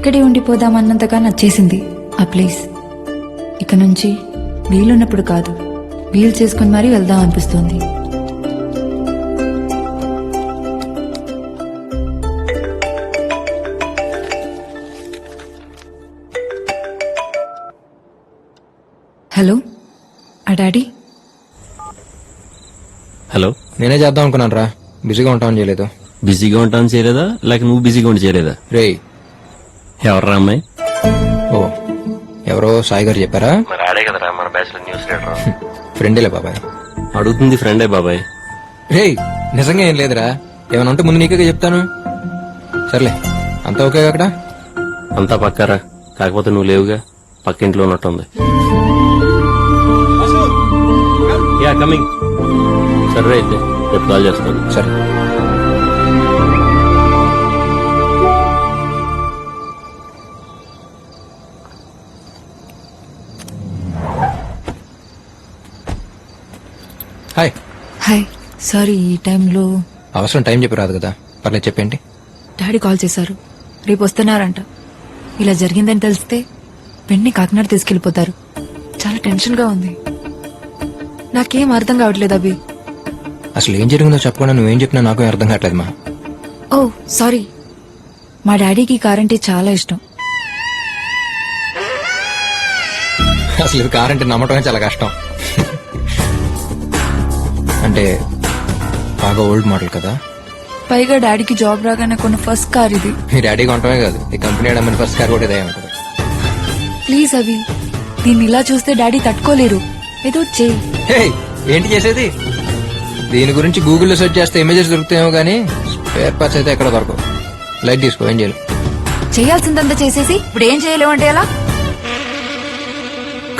ఇక్కడే ఉండిపోదామన్నంతగా నచ్చేసింది. ఆ ప్లేస్. ఇక నుంచి వీలున్నప్పుడు కాదు. వీలు చేసుకుని మరీ వెళ్దాం అనిపిస్తుంది. హలో? ఆ డాడీ? హలో? నేనే చేద్దాం అనుకున్నాను రా. బిజీగా ఉంటామని చేయలేదు. బిజీగా ఉంటాను చేయలేదా? లేక నువ్వు బిజీగా ఉండి చేయలేదా? రే ఎవర్రా అమ్మాయి? ఓ ఎవరో సాయి గారు చెప్పారా? మరి ఆడే కదరా మన బ్యాచ్ న్యూస్ లీడర్ ఫ్రెండేలే బాబాయ్. అడుగుతుంది ఫ్రెండే బాబాయ్. రే నిజంగా ఏం లేదురా. ఏమైనా ఉంటే ముందు నీకే చెప్తాను. సర్లే అంతా ఓకే అక్కడ? అంతా పక్కారా? కాకపోతే నువ్వు లేవుగా. పక్కింట్లో ఉన్నట్టుంది. యా కమింగ్ సరే అయితే రేపు కాల్ చేస్తాను. సరే. హాయ్ హాయ్ సారీ ఈ టైంలో అవసరం టైం చెప్పి రాదు కదా. పర్లేదు చెప్పేంటి డాడీ కాల్ చేశారు. రేపు వస్తున్నారంట. ఇలా జరిగిందని తెలిస్తే వెంటనే కాకినాడ తీసుకెళ్ళిపోతారు చాలా టెన్షన్గా ఉంది. నాకేం అర్థం కావట్లేదు అభి. అసలు ఏం జరిగిందో చెప్పకుండా నువ్వేం చెప్పినా నాకు అర్థం కావట్లేదు మా. ఓ సారీ మా డాడీకి ఈ కార్ అంటే చాలా ఇష్టం. అసలు ఇది కార్ అంటే నమ్మటమే చాలా కష్టం. అంటే బాగా ఓల్డ్ మోడల్ కదా? పైగా డాడీకి జాబ్ రాగానే కొన్న ఫస్ట్ కార్ ఇది. మీ డాడీ కొనటమే కాదు ఈ కంపెనీ అమ్మని ఫస్ట్ కార్ కూడా ఇదే ఉంటుంది ప్లీజ్ అభి దీన్ని ఇలా చూస్తే డాడీ తట్టుకోలేరు. ఏదో చేయి. హే ఏంటి చేసేది? దీని గురించి గూగుల్లో సెర్చ్ చేస్తే ఇమేజెస్ దొరుకుతాయేమో కానీ స్పేర్ పార్ట్స్ అయితే ఎక్కడ దొరకవు. లైట్ తీసుకో ఏం చేయాలి? చేయాల్సిందంతా చేసేసి ఇప్పుడు ఏం చేయలేమంటే ఎలా?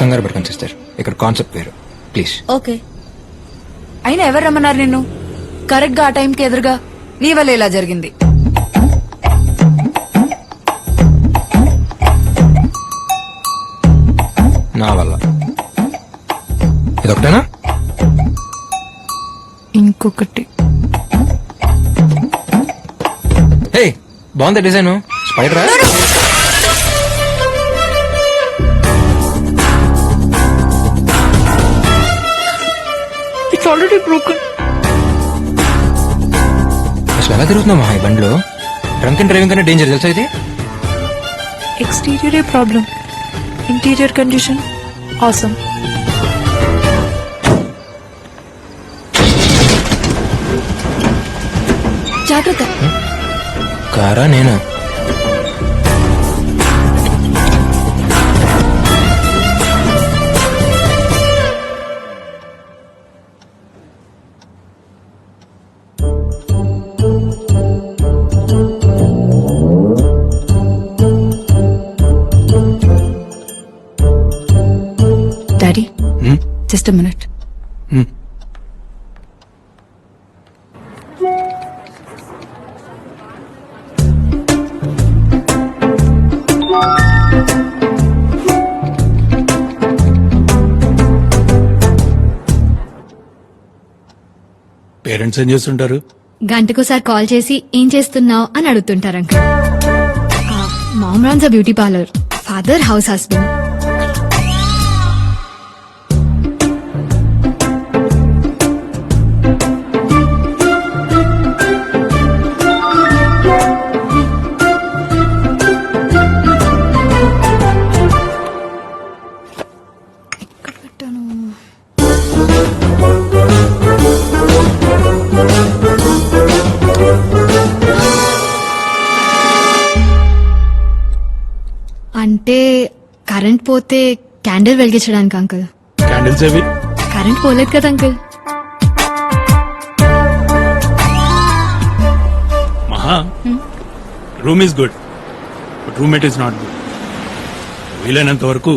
కంగారు పడుకొని సిస్టర్ ఇక్కడ కాన్సెప్ట్ వేరు. ప్లీజ్ ఓకే అయినా ఎవరు రమ్మన్నారు నిన్ను? కరెక్ట్గా ఆ టైంకి ఎదురుగా నీ వల్ల ఇలా జరిగింది. నా వల్ల. ఇదొకటేనా ఇంకొకటి. హే బాగుంది డిజైన్? స్పైడరా? ఆల్రెడీ బ్రోకన్ అసలు ఎలా ఈ బండిలో? డ్రంక్ అండ్ డ్రైవింగ్ కన్నా డేంజర్ తెలుసా ఇది? ఎక్స్టీరియరే ప్రాబ్లం ఇంటీరియర్ కండిషన్ ఆసమ్ జాగ్రత్త. కారా నేనా? Just minute. పేరెంట్స్ ఏం చేస్తుంటారు? గంటకోసారి కాల్ చేసి ఏం చేస్తున్నావు అని అడుగుతుంటారు uncle. Mom runs a beauty parlour. Father house husband. Current పోతే క్యాండిల్ వెలిగించడానికి అంకుల్. క్యాండిల్స్ అవి కరెంట్ పోలేదు కదా uncle. Maha. Room is good but roommate is not good వీలైనంత వరకు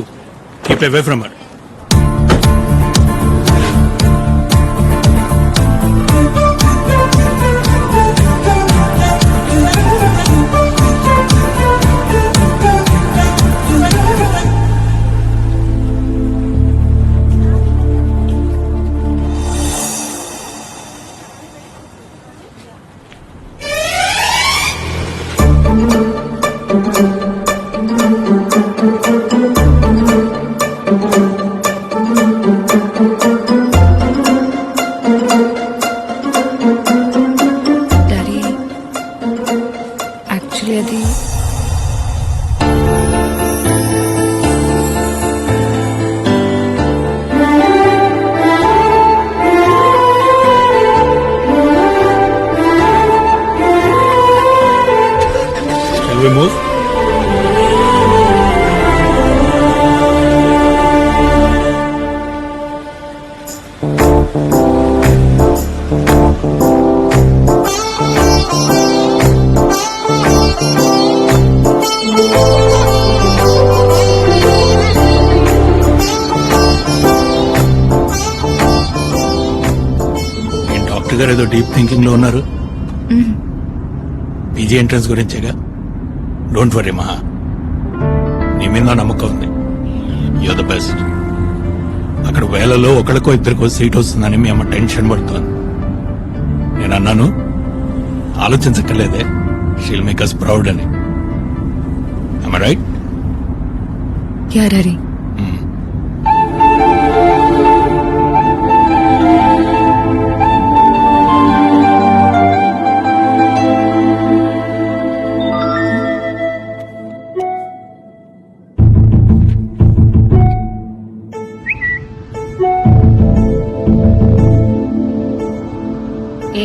keep away from her ready. Doctor garu ఏదో deep థింకింగ్లో ఉన్నారు PG entrance గురించేగా. Don't worry Maha. నీ మీద నమ్మకం ఉంది. యూర్ ద బెస్ట్ అక్కడ వేలలో ఒకరికో ఇద్దరికో సీట్ వస్తుందని మీ అమ్మ టెన్షన్ పడుతోంది. నేను అన్నాను ఆలోచించక్కర్లేదే. షీల్ మేక్ అస్ ప్రౌడ్ అని. రైట్ యార్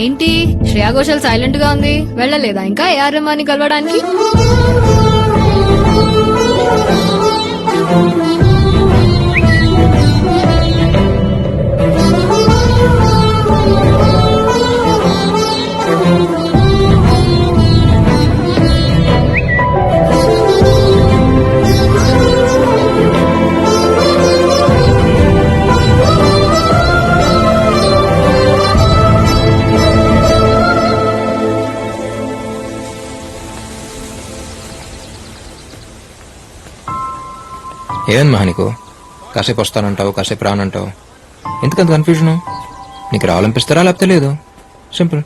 ఏంటి? శ్రేయా ఘోషల్ సైలెంట్గా ఉంది. వెళ్ళలేదా ఇంకా? ఏఆర్ రెహమాన్ కలవడానికి? ఏమని మహా నీకు కాసేపు వస్తానంటావు కాసేపు రానంటావు. ఎందుకంత కన్ఫ్యూజన్ నీకు రావాలనిపిస్తారా లేకపోతే లేదు? సింపుల్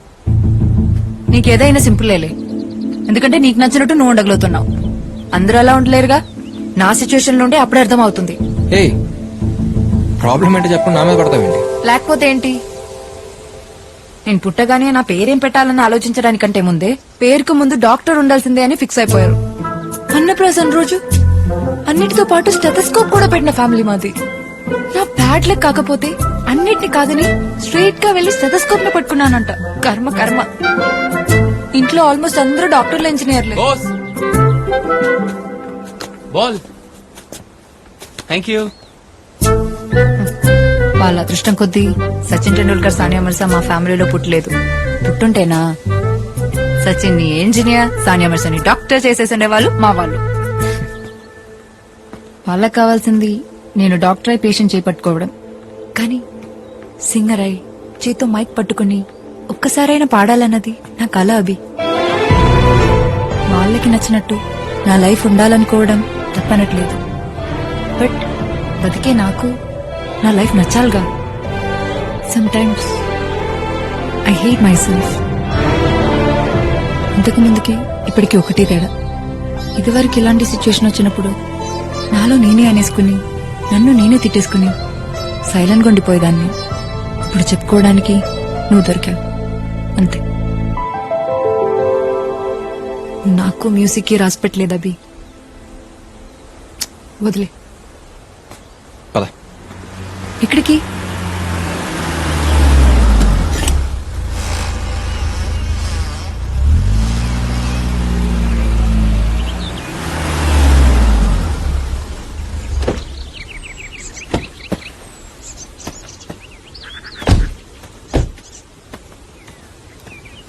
నీకేదైనా సింపులేలే ఎందుకంటే నీకు నచ్చినట్టు నువ్వు ఉండగలుగుతున్నావు. అందరూ అలా ఉండలేరుగా? నా సిచ్యువేషన్లో ఉంటే అప్పుడే అర్థం అవుతుంది ఏయ్ ప్రాబ్లం ఏంటో చెప్పండి నా మీద పడతావేంటి? లేకపోతే ఏంటి? నేను పుట్టగానే నా పేరేం పెట్టాలని ఆలోచించడానికంటే ముందే పేరుకు ముందు డాక్టర్ ఉండాల్సిందే అని ఫిక్స్ అయిపోయారు. అన్నప్రాసన్ రోజు? అన్నిటితో పాటు స్టెథస్కోప్ కూడా పెట్టిన ఫ్యామిలీ మాది. నా బ్యాడ్ లక్ కాకపోతే అన్నిటిని కాదని స్ట్రైట్గా వెళ్ళి స్టెథస్కోప్ని పట్టుకున్నానంట. కర్మ కర్మ. ఇంట్లో ఆల్మోస్ట్ అందరూ డాక్టర్లు ఇంజనీర్లే. బాల్. Thank you. వాళ్ళ అదృష్టం కొద్దీ సచిన్ టెండూల్కర్ సానియా మిర్జా మా ఫ్యామిలీలో పుట్టలేదు. పుట్టుంటేనా? సచిన్ని ఇంజనీర్ సానియా మిర్జాని డాక్టర్ చేసేసిండే వాళ్ళు మా వాళ్ళు. వాళ్ళకి కావాల్సింది నేను డాక్టర్ అయి పేషెంట్ చేపట్టుకోవడం. కానీ సింగర్ అయి చేతో మైక్ పట్టుకుని ఒక్కసారైనా పాడాలన్నది నా కళ అభి. వాళ్ళకి నచ్చినట్టు నా లైఫ్ ఉండాలనుకోవడం తప్పనట్లేదు. బట్ బతికే నాకు నా లైఫ్ నచ్చాలిగా. Sometimes I hate myself ఇంతకు ముందుకి ఇప్పటికి ఒకటి తేడా. ఇదివరకు ఇలాంటి సిచ్యువేషన్ వచ్చినప్పుడు నాలో నేనే అనేసుకుని నన్ను నేనే తిట్టేసుకుని సైలెంట్గా ఉండిపోయేదాన్ని. ఇప్పుడు చెప్పుకోవడానికి నువ్వు దొరికావు. అంతే. నాకు మ్యూజిక్కి రాసి పెట్టలేదు అభి. వదిలే. పద.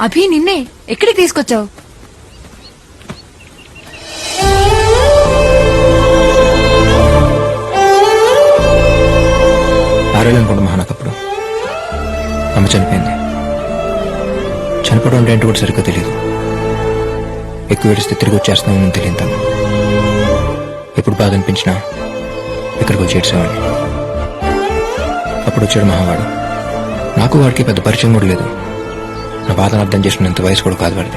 అభి నిన్నే ఎక్కడికి తీసుకొచ్చావు? ఆరేళ్ళనుకుంటా మహా నాకు అప్పుడు అమ్మ చనిపోయింది. చనిపోవడం అంటే ఏంటో కూడా సరిగ్గా తెలియదు ఎక్కువ ఏడిస్తే తిరిగి వచ్చేస్తున్నామని తెలియదు ఎప్పుడు బాధ అనిపించినా ఇక్కడికి వచ్చేసేవాడిని అప్పుడు వచ్చాడు మహావాడు. నాకు వాడికి పెద్ద పరిచయం కూడా లేదు. నా బాధను అర్థం చేసుకునేంత వయసు కూడా కాదు వాడిది.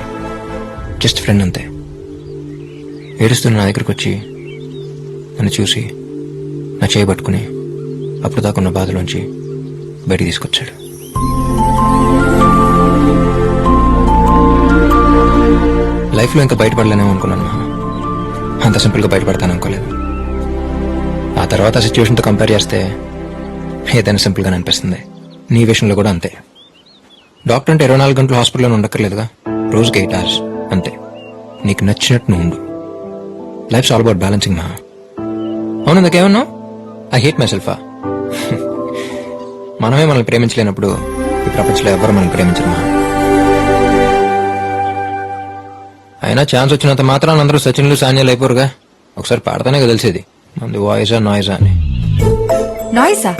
జస్ట్ ఫ్రెండ్ అంతే. ఏడుస్తున్న నా దగ్గరికి వచ్చి నన్ను చూసి నా చేయబట్టుకుని అప్పుడు దాకున్న బాధలోంచి బయటికి తీసుకొచ్చాడు. లైఫ్లో ఇంకా బయటపడలేనేమో అనుకున్నాను అంత సింపుల్గా బయటపడతాను అనుకోలేదు. ఆ తర్వాత సిచ్యువేషన్తో కంపేర్ చేస్తే ఏదైనా సింపుల్గానే అనిపిస్తుంది. నీ విషయంలో కూడా అంతే. డాక్టర్ అంటే ఇరవై నాలుగు గంటలు హాస్పిటల్లో ఉండక్కర్లేదుగా. రోజుకి ఎయిట్ అవర్స్. అంతే. నీకు నచ్చినట్టు నువ్వు ఉండు. లైఫ్స్ ఆల్ అబౌట్ బ్యాలెన్సింగ్ మా అవును ఇందాకేమన్నావు? ఐ హేట్ మై సెల్ఫా మనమే మనల్ని ప్రేమించలేనప్పుడు ఈ ప్రపంచంలో ఎవరు మనల్ని ప్రేమించరమా అయినా ఛాన్స్ వచ్చినంత మాత్రాన్ని అందరూ సచిన్లు సాన్యాలు అయిపోరుగా. ఒకసారి పాడతానే కదా తెలిసేది. మంది వాయిసా నాయిసా అని. నాయిసా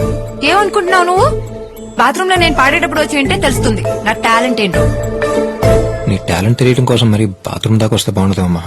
ఏమనుకుంటున్నావు నువ్వు? బాత్రూమ్లో నేను పాడేటప్పుడు వచ్చి ఏంటే తెలుస్తుంది. నా టాలెంట్ ఏంటో. నీ టాలెంట్ తెలియడం కోసం మరి బాత్రూమ్ దాకా వస్తే బాగుంటుందమ్మా